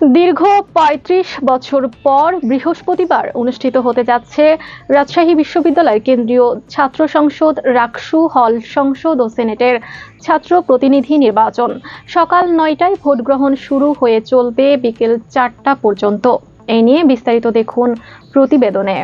দীর্ঘ ৩৫ বছর পর বৃহস্পতিবার অনুষ্ঠিত হতে যাচ্ছে রাজশাহী বিশ্ববিদ্যালয়ের কেন্দ্রীয় ছাত্র সংসদ রাকসু হল সংসদ ও সেনেটের ছাত্র প্রতিনিধি নির্বাচন। সকাল নয়টায় ভোট গ্রহণ শুরু হয়ে চলবে বিকেল চারটা পর্যন্ত। এ নিয়ে বিস্তারিত দেখুন প্রতিবেদনে।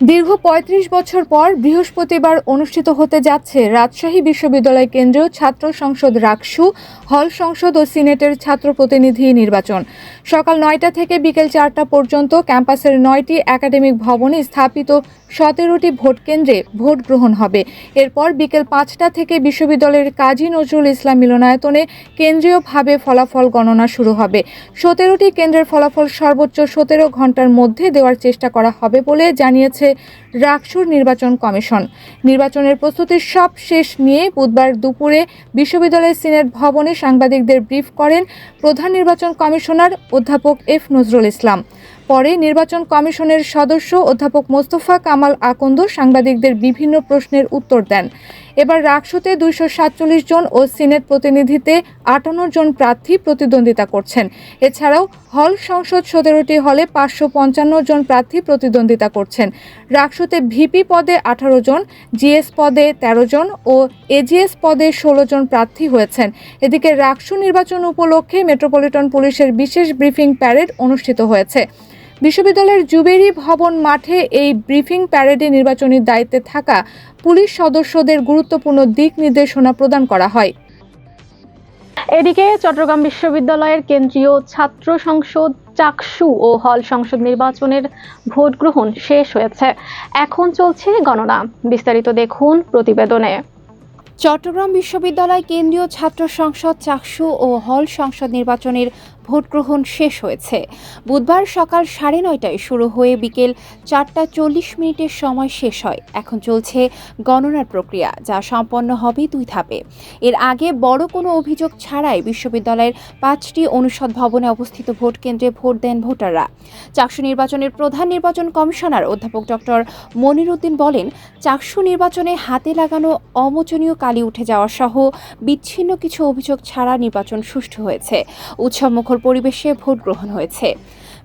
দীর্ঘ ৩৫ বছর পর বৃহস্পতিবার অনুষ্ঠিত হতে যাচ্ছে রাজশাহী বিশ্ববিদ্যালয় কেন্দ্রীয় ছাত্র সংসদ রাকসু, হল সংসদ ও সিনেটের ছাত্র প্রতিনিধি নির্বাচন। সকাল নয়টা থেকে বিকেল চারটা পর্যন্ত ক্যাম্পাসের নয়টি একাডেমিক ভবনে স্থাপিত সতেরোটি ভোট কেন্দ্রে ভোট গ্রহণ হবে। এরপর বিকেল পাঁচটা থেকে বিশ্ববিদ্যালয়ের কাজী নজরুল ইসলাম মিলনায়তনে কেন্দ্রীয়ভাবে ফলাফল গণনা শুরু হবে। সতেরোটি কেন্দ্রের ফলাফল সর্বোচ্চ সতেরো ঘণ্টার মধ্যে দেওয়ার চেষ্টা করা হবে বলে জানিয়েছে রাকসুর নির্বাচন কমিশন। নির্বাচনের প্রস্তুতির সব শেষ নিয়ে বুধবার দুপুরে বিশ্ববিদ্যালয়ের সিনেট ভবনে সাংবাদিকদের ব্রিফ করেন প্রধান নির্বাচন কমিশনার অধ্যাপক এফ নজরুল ইসলাম। পরে নির্বাচন কমিশনের সদস্য অধ্যাপক মোস্তফা কামাল আকন্দ সাংবাদিকদের বিভিন্ন প্রশ্নের উত্তর দেন। এবার রাকসুতে দুইশো সাতচল্লিশ জন ও সিনেট প্রতিনিধিতে আটান্ন জন প্রার্থী প্রতিদ্বন্দ্বিতা করছেন। এছাড়াও হল সংসদ সতেরোটি হলে পাঁচশো পঞ্চান্ন জন প্রার্থী প্রতিদ্বন্দ্বিতা করছেন। রাকসুতে ভিপি পদে আঠারো জন, জিএস পদে ১৩ জন ও এজিএস পদে ষোলো জন প্রার্থী হয়েছেন। এদিকে রাকসু নির্বাচন উপলক্ষে মেট্রোপলিটন পুলিশের বিশেষ ব্রিফিং প্যারেড অনুষ্ঠিত হয়েছে। বিশ্ববিদ্যালয়ের জুবেরি ভবন মাঠে এই ব্রিফিং প্যারেডে নির্বাচনী দায়িত্বে থাকা পুলিশ সদস্যদের গুরুত্বপূর্ণ দিক নির্দেশনা প্রদান করা হয়। এদিকে চট্টগ্রাম বিশ্ববিদ্যালয়ের কেন্দ্রীয় ছাত্র সংসদ চাকসু ও হল সংসদ নির্বাচনের ভোট গ্রহণ শেষ হয়েছে। এখন চলছে গণনা। বিস্তারিত দেখুন প্রতিবেদনে। চট্টগ্রাম বিশ্ববিদ্যালয় কেন্দ্রীয় ছাত্র সংসদ চাকসু ও হল সংসদ নির্বাচনের ভোট গ্রহণ শেষ হয়েছে। বুধবার সকাল সাড়ে নয়টায় শুরু হয়ে বিকেল চারটা চল্লিশ মিনিটের সময় শেষ হয়। এখন চলছে গণনার প্রক্রিয়া, যা সম্পন্ন হবে দুই ধাপে। এর আগে বড় কোনো অভিযোগ ছাড়াই বিশ্ববিদ্যালয়ের পাঁচটি অনুষদ ভবনে অবস্থিত ভোট কেন্দ্রে ভোট দেন ভোটাররা। চাকসু নির্বাচনের প্রধান নির্বাচন কমিশনার অধ্যাপক ডক্টর মনিরুদ্দিন বলেন, চাকসু নির্বাচনে হাতে লাগানো অমোচনীয় কালি উঠে যাওয়া সহ বিচ্ছিন্ন কিছু অভিযোগ ছাড়া নির্বাচন সুষ্ঠু হয়েছে। উৎসবমুখর পরিবেশে ভোট গ্রহণ হয়েছে।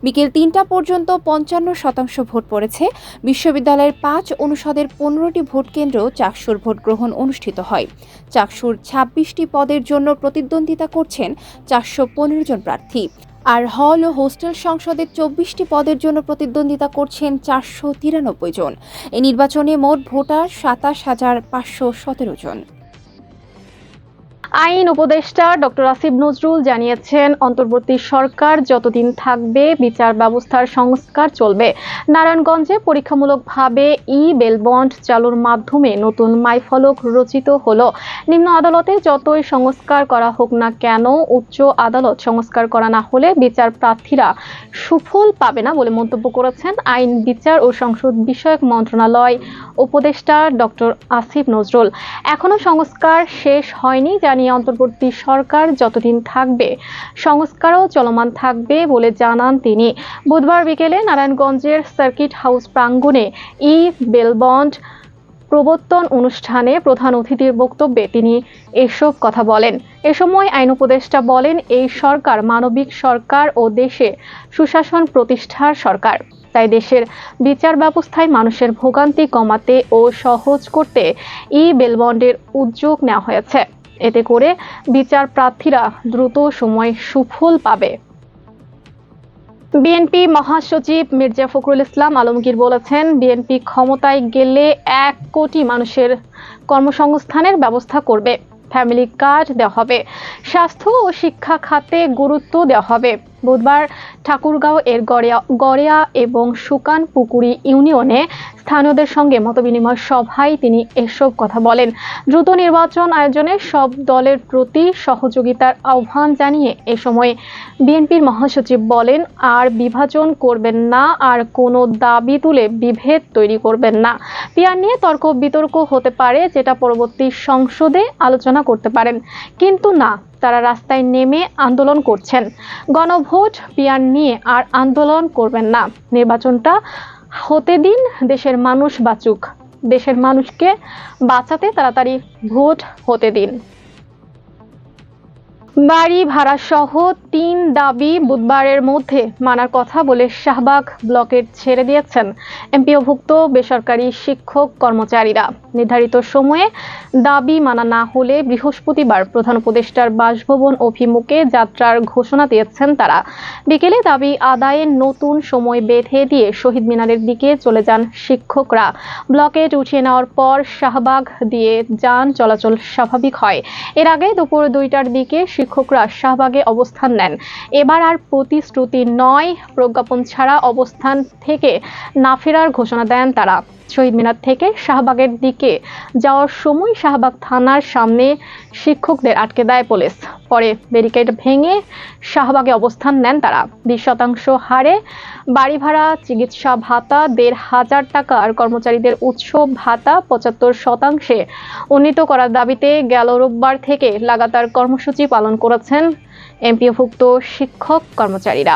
বিকেল তিনটা পর্যন্ত পঞ্চান্ন শতাংশ ভোট পড়েছে। বিশ্ববিদ্যালয়ের পাঁচ অনুষদের পনেরোটি ভোট কেন্দ্র চাকসুর ভোট গ্রহণ অনুষ্ঠিত হয়। চাকসুর ছাব্বিশটি পদের জন্য প্রতিদ্বন্দ্বিতা করছেন চারশো পনেরো জন প্রার্থী। আর হল ও হোস্টেল সংসদের চব্বিশটি পদের জন্য প্রতিদ্বন্দ্বিতা করছেন চারশো তিরানব্বই জন। এই নির্বাচনে মোট ভোটার সাতাশ হাজার পাঁচশো সতেরো জন। আইন উপদেষ্টা ডক্টর আসিফ নজরুল জানিয়েছেন, অন্তর্বর্তী সরকার যতদিন থাকবে, বিচার ব্যবস্থার সংস্কার চলবে। নারায়ণগঞ্জে পরীক্ষামূলকভাবে ই বেলবন্ড চালুর মাধ্যমে নতুন মাইফলক রচিত হলো। নিম্ন আদালতে যতই সংস্কার করা হোক না কেন, উচ্চ আদালত সংস্কার করা না হলে বিচার প্রার্থীরা সুফল পাবে না বলে মন্তব্য করেছেন আইন, বিচার ও সংসদ বিষয়ক মন্ত্রণালয় উপদেষ্টা ডক্টর আসিফ নজরুল। এখনও সংস্কার শেষ হয়নি জানিয়ে অন্তর্বর্তী সরকার যতদিন থাকবে, সংস্কারও চলমান থাকবে বলে জানান তিনি। বুধবার বিকেলে নারায়ণগঞ্জের সার্কিট হাউস প্রাঙ্গণে ই বেলবন্ড প্রবর্তন অনুষ্ঠানে প্রধান অতিথির বক্তব্যে তিনি এসব কথা বলেন। এ সময় আইন উপদেষ্টা বলেন, এই সরকার মানবিক সরকার ও দেশে সুশাসন প্রতিষ্ঠার সরকার। তাই দেশের বিচার ব্যবস্থায় মানুষের ভোগান্তি কমাতে ও সহজ করতে ই বেলবন্ডের উদ্যোগ নেওয়া হয়েছে। এতে করে বিচার প্রার্থীরা দ্রুত সময় সুফল পাবে। বিএনপি মহাসচিব মির্জা ফখরুল ইসলাম আলমগীর বলেছেন, বিএনপি ক্ষমতায় গেলে এক কোটি মানুষের কর্মসংস্থানের ব্যবস্থা করবে, ফ্যামিলি কার্ড দেওয়া হবে, স্বাস্থ্য ও শিক্ষা খাতে গুরুত্ব দেওয়া হবে। বুধবার ঠাকুরগাঁও এর গড়িয়া গড়িয়া এবং সুকান পুকুরি ইউনিয়নে স্থানীয়দের সঙ্গে মতবিনিময় সভায় তিনি এসব কথা বলেন। দ্রুত নির্বাচন আয়োজনে সব দলের প্রতি সহযোগিতার আহ্বান জানিয়ে এ সময় বিএনপির মহাসচিব বলেন, আর বিভাজন করবেন না, আর কোনো দাবি তুলে বিভেদ তৈরি করবেন না। পিয়ার নিয়ে তর্ক বিতর্ক হতে পারে, যেটা পরবর্তী সংসদে আলোচনা করতে পারেন। কিন্তু না তারা রাস্তায় নেমে আন্দোলন করছেন। গণভোট, পিয়ার নিয়ে আর আন্দোলন করবেন না। নির্বাচনটা হতে দিন দেশের মানুষ বাঁচুক। দেশের মানুষকে বাঁচাতে তাড়াতাড়ি ভোট হতে দিন। বাড়ি ভাড়া সহ তিন দাবি বুধবারের মধ্যে মানার কথা বলে শাহবাগ ব্লকের ছেড়ে দিয়েছেন এমপিওভুক্ত বেসরকারি শিক্ষক কর্মচারীরা। নির্ধারিত সময়ে দাবি মানা না হলে বৃহস্পতিবার প্রধান উপদেষ্টার বাসভবন অভিমুখে যাত্রার ঘোষণা দিয়েছেন তারা। বিকেলে দাবি আদায়ের নতুন সময় বেঁধে দিয়ে শহীদ মিনারের দিকে চলে যান শিক্ষকরা। ব্লকেট উঠিয়ে নেওয়ার পর শাহবাগ দিয়ে যান চলাচল স্বাভাবিক হয়। এর আগে দুপুর দুইটার দিকে শিক্ষকরা শাহবাগে অবস্থান নেন। এবার আর প্রতিশ্রুতি নয়, প্রজ্ঞাপন ছাড়া অবস্থান থেকে না ফেরার ঘোষণা দেন তারা। শহীদ মিনার থেকে শাহবাগের দিকে যাওয়ার সময় শাহবাগ থানার সামনে শিক্ষকদের আটকে দেয় পুলিশ। পরে ব্যারিকেড ভেঙে শাহবাগে অবস্থান নেন তারা। বিশ শতাংশ হারে বাড়ি ভাড়া, চিকিৎসা ভাতা, দেড় হাজার টাকা আর কর্মচারীদের উৎসব ভাতা পঁচাত্তর শতাংশে উন্নীত করার দাবিতে গেল রোববার থেকে লাগাতার কর্মসূচি পালন করেছেন এমপিওভুক্ত শিক্ষক কর্মচারীরা।